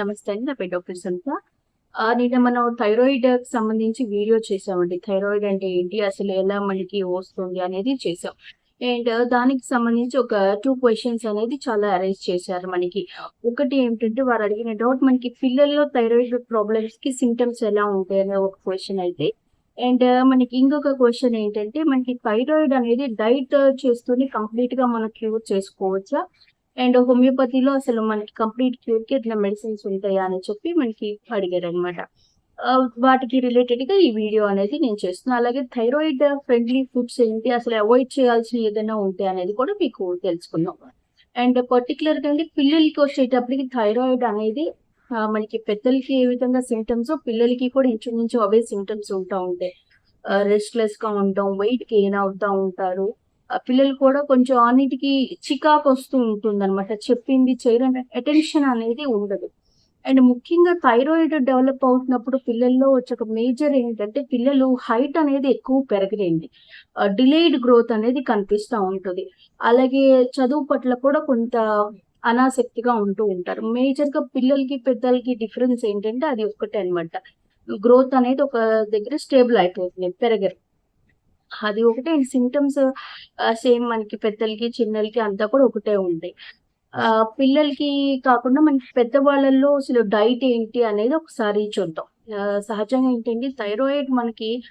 నమస్తే అండి నా పేరు డాక్టర్ సంత నిన్న మనం థైరాయిడ్ సంబంధించి వీడియో చేసామండి థైరాయిడ్ అంటే ఏంటి? అసలు ఎలా మనకి వస్తుంది అనేది చేసాం అండ్ దానికి సంబంధించి ఒక టూ క్వశ్చన్స్ అనేది చాలా అరేంజ్ చేశారు మనకి. ఒకటి ఏంటంటే వారు అడిగిన డౌట్ మనకి పిల్లల్లో థైరాయిడ్ ప్రాబ్లమ్స్కి సిమ్టమ్స్ ఎలా ఉంటాయి అనే ఒక క్వశ్చన్ అయితే. అండ్ మనకి ఇంకొక క్వశ్చన్ ఏంటంటే మనకి థైరాయిడ్ అనేది డైట్ చేస్తూనే కంప్లీట్గా మనం క్యూర్ చేసుకోవచ్చా? అండ్ హోమియోపతిలో అసలు మనకి కంప్లీట్ క్యూర్కి ఇట్లా మెడిసిన్స్ ఉంటాయా అని చెప్పి మనకి అడిగారు అనమాట వాటికి రిలేటెడ్గా ఈ వీడియో అనేది నేను చేస్తున్నాను అలాగే థైరాయిడ్ ఫ్రెండ్లీ ఫుడ్స్ ఏంటి అసలు అవాయిడ్ చేయాల్సిన ఏదైనా ఉంటాయి అనేది కూడా మీకు తెలుసుకుందాం. అండ్ పర్టికులర్గా అంటే పిల్లలకి వచ్చేటప్పటికి థైరాయిడ్ అనేది మనకి పెద్దలకి ఏ విధంగా సిమ్టమ్స్ పిల్లలకి కూడా ఇంచుమించు అవే సిమ్టమ్స్ ఉంటా ఉంటాయి. రెస్ట్లెస్గా ఉంటాం వెయిట్ గెయిన్ అవుతా ఉంటారు. పిల్లలు కూడా కొంచెం అన్నిటికీ చికాకు వస్తూ ఉంటుంది అనమాట చెప్పింది చేయడం అటెన్షన్ అనేది ఉండదు. అండ్ ముఖ్యంగా థైరాయిడ్ డెవలప్ అవుతున్నప్పుడు పిల్లల్లో వచ్చే ఒక మేజర్ ఏంటంటే పిల్లలు హైట్ అనేది ఎక్కువ పెరగలేండి డిలేడ్ గ్రోత్ అనేది కనిపిస్తూ ఉంటుంది. అలాగే చదువు పట్ల కూడా కొంత అనాసక్తిగా ఉంటూ ఉంటారు. మేజర్గా పిల్లలకి పెద్దలకి డిఫరెన్స్ ఏంటంటే అది ఒకటే అన్నమాట. గ్రోత్ అనేది ఒక దగ్గర స్టేబుల్ అయిపోతుంది పెరగరు అది ఒకటే. సింటమ్స్ సేమ్ మనకి పెద్దలకి చిన్నలకి అంతా కూడా ఒకటే ఉంటాయి. ఆ, పిల్లలకి కాకుండా మనకి పెద్దవాళ్ళల్లో అసలు డైట్ ఏంటి అనేది ఒకసారి చూద్దాం. సహజంగా ఏంటంటే థైరాయిడ్ మనకి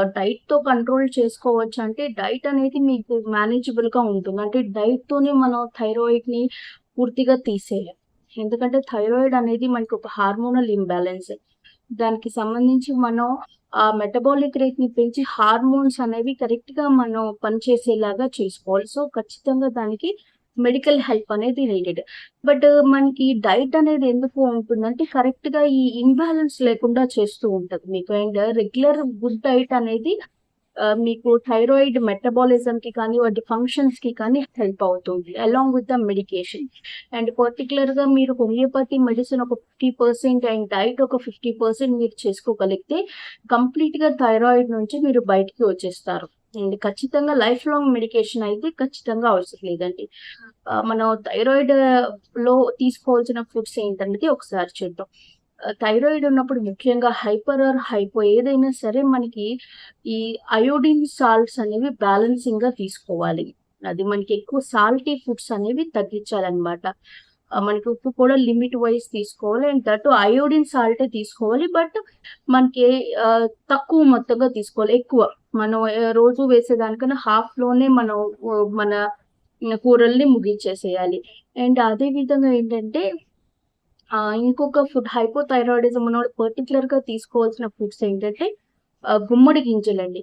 డైట్తో కంట్రోల్ చేసుకోవచ్చు అంటే డైట్ అనేది మీకు మేనేజబుల్గా ఉంటుంది. అంటే డైట్ తోనే మనం థైరాయిడ్ని పూర్తిగా తీసేయాలి. ఎందుకంటే థైరాయిడ్ అనేది మనకి ఒక హార్మోనల్ ఇంబ్యాలెన్స్ దానికి సంబంధించి మనం ఆ మెటబాలిక్ రేట్ని పెంచి హార్మోన్స్ అనేవి కరెక్ట్గా మనం పనిచేసేలాగా చేసుకోవాలి. సో ఖచ్చితంగా దానికి మెడికల్ హెల్ప్ అనేది రిలేటెడ్ బట్ మనకి డైట్ అనేది ఎందుకు ఉంటుందంటే కరెక్ట్గా ఈ ఇంబ్యాలెన్స్ లేకుండా చేస్తూ ఉంటది. మీకు అండ్ రెగ్యులర్ గుడ్ డైట్ అనేది మీకు థైరాయిడ్ మెటబాలిజం కి కానీ వాటి ఫంక్షన్స్కి కానీ హెల్ప్ అవుతుంది along with the medication and పర్టికులర్గా మీరు హోమియోపతి మెడిసిన్ ఒక ఫిఫ్టీ పర్సెంట్ అండ్ డైట్ ఒక ఫిఫ్టీ పర్సెంట్ మీరు చేసుకోగలిగితే కంప్లీట్గా థైరాయిడ్ నుంచి మీరు బయటికి వచ్చేస్తారు. అండ్ ఖచ్చితంగా లైఫ్ లాంగ్ మెడికేషన్ అయితే ఖచ్చితంగా అవసరం లేదండి. మనం థైరాయిడ్లో తీసుకోవాల్సిన ఫుడ్స్ ఏంటన్నది ఒకసారి చూద్దాం. థైరాయిడ్ ఉన్నప్పుడు ముఖ్యంగా హైపర్ ఆర్ హైపో ఏదైనా సరే మనకి ఈ అయోడిన్ సాల్ట్స్ అనేవి బ్యాలెన్సింగ్గా తీసుకోవాలి. అది మనకి ఎక్కువ సాల్టీ ఫుడ్స్ అనేవి తగ్గించాలన్నమాట. మనకి ఉప్పు కూడా లిమిట్ వైజ్ తీసుకోవాలి. అండ్ దట్ అయోడిన్ సాల్టే తీసుకోవాలి. బట్ మనకి తక్కువ మొత్తంగా తీసుకోవాలి. ఎక్కువ మనం రోజు వేసేదానికన్నా హాఫ్లోనే మనం మన కూరల్ని ముగించేసేయాలి. అండ్ అదే విధంగా ఏంటంటే ఇంకొక ఫుడ్ హైపోథైరాయిడిజం ఉన్న పర్టికులర్గా తీసుకోవాల్సిన ఫుడ్స్ ఏంటంటే గుమ్మడి గింజలండి.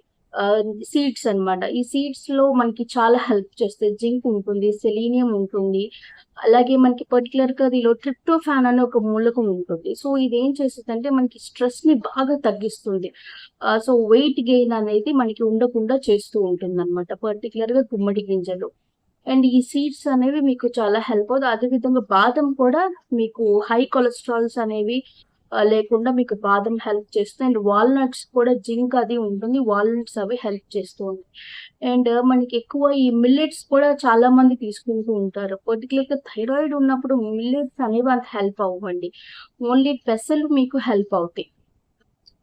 సీడ్స్ అన్నమాట. ఈ సీడ్స్లో మనకి చాలా హెల్ప్ చేస్తాయి. జింక్ ఉంటుంది సెలీనియం ఉంటుంది. అలాగే మనకి పర్టికులర్గా దీనిలో ట్రిప్టోఫాన్ అనే ఒక మూలకం ఉంటుంది. సో ఇది ఏం చేస్తుందంటే మనకి స్ట్రెస్ని బాగా తగ్గిస్తుంది. సో వెయిట్ గెయిన్ అనేది మనకి ఉండకుండా చేస్తూ ఉంటుంది అనమాట పర్టికులర్గా గుమ్మడి గింజలు. అండ్ ఈ సీడ్స్ అనేవి మీకు చాలా హెల్ప్ అవుతుంది అదేవిధంగా బాదం కూడా మీకు హై కొలెస్ట్రాల్స్ అనేవి లేకుండా మీకు బాదం హెల్ప్ చేస్తుంది అండ్ వాల్నట్స్ కూడా జింక్ అది ఉంటుంది. వాల్నట్స్ అవి హెల్ప్ చేస్తూ ఉంది అండ్ మనకి ఎక్కువ ఈ మిల్లెట్స్ కూడా చాలా మంది తీసుకుంటూ ఉంటారు. పర్టికులర్గా థైరాయిడ్ ఉన్నప్పుడు మిల్లెట్స్ అనేవి అంత హెల్ప్ అవ్వండి. ఓన్లీ పెసలు మీకు హెల్ప్ అవుతాయి.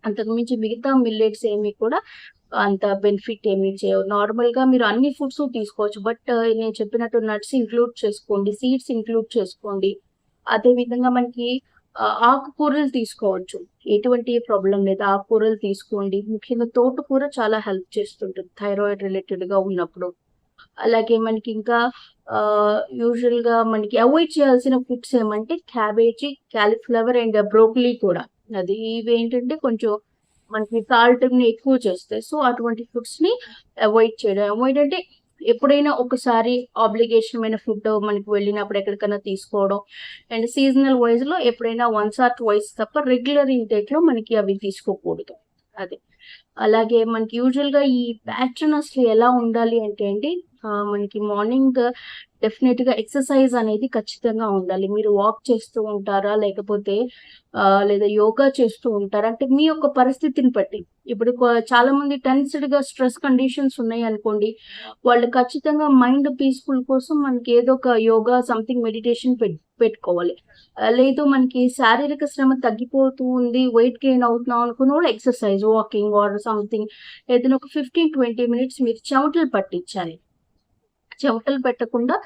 అంతకుమించి మిగతా మిల్లెట్స్ ఏమి కూడా అంత బెనిఫిట్ ఏమీ చేయవు. నార్మల్గా మీరు అన్ని ఫుడ్స్ తీసుకోవచ్చు బట్ uh, నేను చెప్పినట్టు నట్స్ ఇంక్లూడ్ చేసుకోండి సీడ్స్ ఇంక్లూడ్ చేసుకోండి. అదే విధంగా మనకి uh, ఆకుకూరలు తీసుకోవచ్చు. ఎటువంటి ప్రాబ్లం లేదు. ఆకుకూరలు తీసుకోండి. ముఖ్యంగా తోటకూర చాలా హెల్ప్ చేస్తుంటుంది థైరాయిడ్ రిలేటెడ్గా ఉన్నప్పుడు. అలాగే మనకి ఇంకా uh, యూజువల్గా మనకి అవాయిడ్ చేయాల్సిన ఫుడ్స్ ఏమంటే క్యాబేజీ క్యాలీఫ్లవర్ అండ్ బ్రోకలీ కూడా. అది ఇవి ఏంటంటే కొంచెం మనకి సాల్ట్ని ఎక్కువ చేస్తాయి. సో అటువంటి ఫుడ్స్ని అవాయిడ్ చేయడం. అవాయిడ్ అంటే ఎప్పుడైనా ఒకసారి ఆబ్లిగేషన్ అయిన ఫుడ్ మనకి వెళ్ళినప్పుడు ఎక్కడికైనా తీసుకోవడం. అండ్ సీజనల్ వైజ్లో ఎప్పుడైనా వన్స్ ఆర్ ట్వైస్ తప్ప రెగ్యులర్ ఇంటేక్లో మనకి అవి తీసుకోకూడదు. అదే. అలాగే మనకి యూజువల్గా ఈ ప్యాటర్న్ అసలు ఎలా ఉండాలి అంటే అండి మనకి మార్నింగ్ డెఫినెట్గా ఎక్సర్సైజ్ అనేది ఖచ్చితంగా ఉండాలి. మీరు వాక్ చేస్తూ ఉంటారా? లేకపోతే ఆ, లేదా యోగా చేస్తూ ఉంటారా? అంటే మీ యొక్క పరిస్థితిని బట్టి. ఇప్పుడు చాలా మంది టెన్స్డ్గా స్ట్రెస్ కండిషన్స్ ఉన్నాయి అనుకోండి. వాళ్ళు ఖచ్చితంగా మైండ్ పీస్ఫుల్ కోసం మనకి ఏదో ఒక యోగా సంథింగ్ మెడిటేషన్ పెట్టుకోవాలి. లేదు మనకి శారీరక శ్రమ తగ్గిపోతూ ఉంది. వెయిట్ గెయిన్ అవుతున్నాం అనుకున్న ఎక్సర్సైజ్ వాకింగ్ ఆర్ సంథింగ్. ఏదైనా ఒక ఫిఫ్టీన్ ట్వంటీ మినిట్స్ మీరు చెమటలు పట్టించాలి. చెవటలు పెట్టకుండా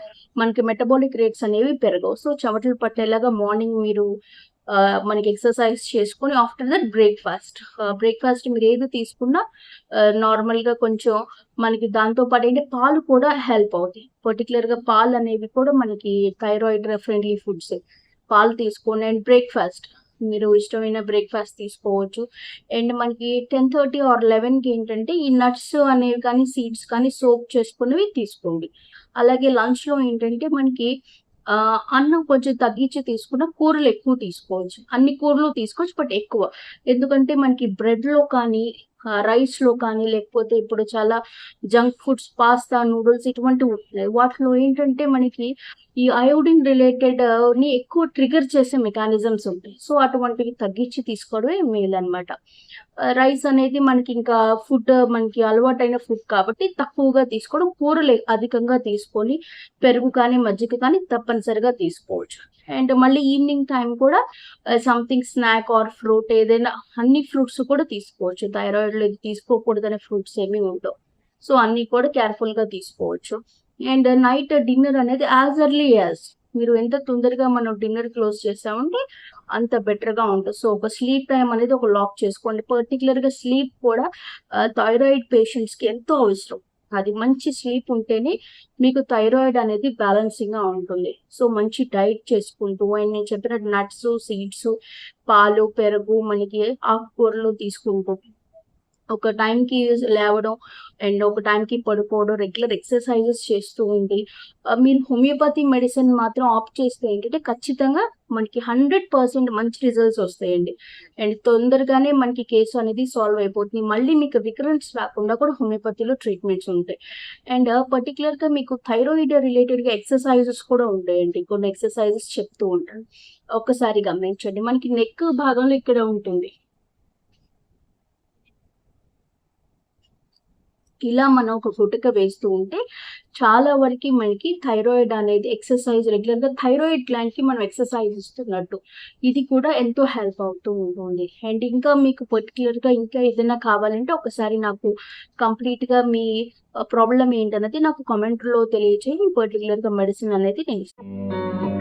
మనకి మెటబాలిక్ రేట్స్ అనేవి పెరగవు. సో చెవటలు పట్టేలాగా మార్నింగ్ మీరు మనకి ఎక్సర్సైజ్ చేసుకొని ఆఫ్టర్ దట్ బ్రేక్ఫాస్ట్ బ్రేక్ఫాస్ట్ మీరు ఏది తీసుకున్నా నార్మల్గా కొంచెం మనకి దాంతో పాటు ఏంటి పాలు కూడా హెల్ప్ అవుతాయి. పర్టికులర్గా పాలు అనేవి కూడా మనకి థైరాయిడ్ ఫ్రెండ్లీ ఫుడ్స్ పాలు తీసుకొని అండ్ బ్రేక్ఫాస్ట్ మీరు ఇష్టమైన బ్రేక్ఫాస్ట్ తీసుకోవచ్చు. అండ్ మనకి టెన్ థర్టీ ఆర్ లెవెన్కి ఏంటంటే ఈ నట్స్ అనేవి కానీ సీడ్స్ కానీ సోప్ చేసుకునేవి తీసుకోండి. అలాగే లంచ్లో ఏంటంటే మనకి అన్నం కొంచెం తగ్గించి తీసుకున్న కూరలు ఎక్కువ తీసుకోవచ్చు. అన్ని కూరలు తీసుకోవచ్చు బట్ ఎక్కువ. ఎందుకంటే మనకి బ్రెడ్లో కానీ రైస్లో కానీ లేకపోతే ఇప్పుడు చాలా జంక్ ఫుడ్స్ పాస్తా నూడిల్స్ ఇటువంటివి ఉంటున్నాయి వాటిలో ఏంటంటే మనకి ఈ అయోడిన్ రిలేటెడ్ని ఎక్కువ ట్రిగర్ చేసే మెకానిజమ్స్ ఉంటాయి. సో అటువంటివి తగ్గించి తీసుకోవడమే మేలు అనమాట రైస్ అనేది మనకి ఇంకా ఫుడ్ మనకి అలవాటైన ఫుడ్ కాబట్టి తక్కువగా తీసుకోవడం కూరలు అధికంగా తీసుకొని పెరుగు కానీ మజ్జిగ కానీ తప్పనిసరిగా తీసుకోవచ్చు. అండ్ మళ్ళీ ఈవినింగ్ టైం కూడా సంథింగ్ స్నాక్ ఆర్ ఫ్రూట్ ఏదైనా అన్ని ఫ్రూట్స్ కూడా తీసుకోవచ్చు. థైరాయిడ్ లేదు తీసుకోకూడదనే ఫ్రూట్స్ ఏమీ ఉండవు. సో అన్ని కూడా కేర్ఫుల్గా తీసుకోవచ్చు. అండ్ నైట్ డిన్నర్ అనేది యాజ్ ఎర్లీ యాజ్. మీరు ఎంత తొందరగా మనం డిన్నర్ క్లోజ్ చేసామంటే అంత బెటర్గా ఉంటుంది. సో ఒక స్లీప్ టైం అనేది ఒక లాక్ చేసుకోండి. పర్టికులర్గా స్లీప్ కూడా థైరాయిడ్ పేషెంట్స్కి ఎంతో అవసరం. అది మంచి స్లీప్ ఉంటేనే మీకు థైరాయిడ్ అనేది బ్యాలెన్సింగ్గా ఉంటుంది. సో మంచి డైట్ చేసుకుంటూ అండ్ నేను చెప్పిన నట్స్ సీడ్స్ పాలు పెరుగు మనకి ఆకుకూరలు తీసుకుంటూ ఒక టైంకి లేవడం అండ్ ఒక టైంకి పడుకోవడం రెగ్యులర్ ఎక్సర్సైజెస్ చేస్తూ ఉండి మీరు హోమియోపతి మెడిసిన్ మాత్రం ఆప్ట్ చేస్తే ఏంటంటే ఖచ్చితంగా మనకి హండ్రెడ్ పర్సెంట్ మంచి రిజల్ట్స్ వస్తాయండి. అండ్ తొందరగానే మనకి కేసు అనేది సాల్వ్ అయిపోతుంది. మళ్ళీ మీకు రికరెన్స్ రాకుండా కూడా హోమియోపతిలో ట్రీట్మెంట్స్ ఉంటాయి. అండ్ పర్టికులర్గా మీకు థైరాయిడ్ రిలేటెడ్గా ఎక్సర్సైజెస్ కూడా ఉంటాయండి. కొన్ని ఎక్సర్సైజెస్ చెప్తూ ఉంటాను. ఒక్కసారి గమనించండి. మనకి నెక్ భాగంలో ఇక్కడ ఉంటుంది. ఇలా మనం ఒక గుటక వేస్తూ ఉంటే చాలా వరకు మనకి థైరాయిడ్ అనేది ఎక్సర్సైజ్ రెగ్యులర్గా థైరాయిడ్ గ్లాండ్కి మనం ఎక్సర్సైజ్ ఇస్తున్నట్టు. ఇది కూడా ఎంతో హెల్ప్ అవుతూ ఉంటుంది. అండ్ ఇంకా మీకు పర్టికులర్గా ఇంకా ఏదైనా కావాలంటే ఒకసారి నాకు కంప్లీట్గా మీ ప్రాబ్లం ఏంటన్నది నాకు కామెంట్లో తెలియచేయి. పర్టికులర్గా మెడిసిన్ అనేది నేను ఇస్తాను.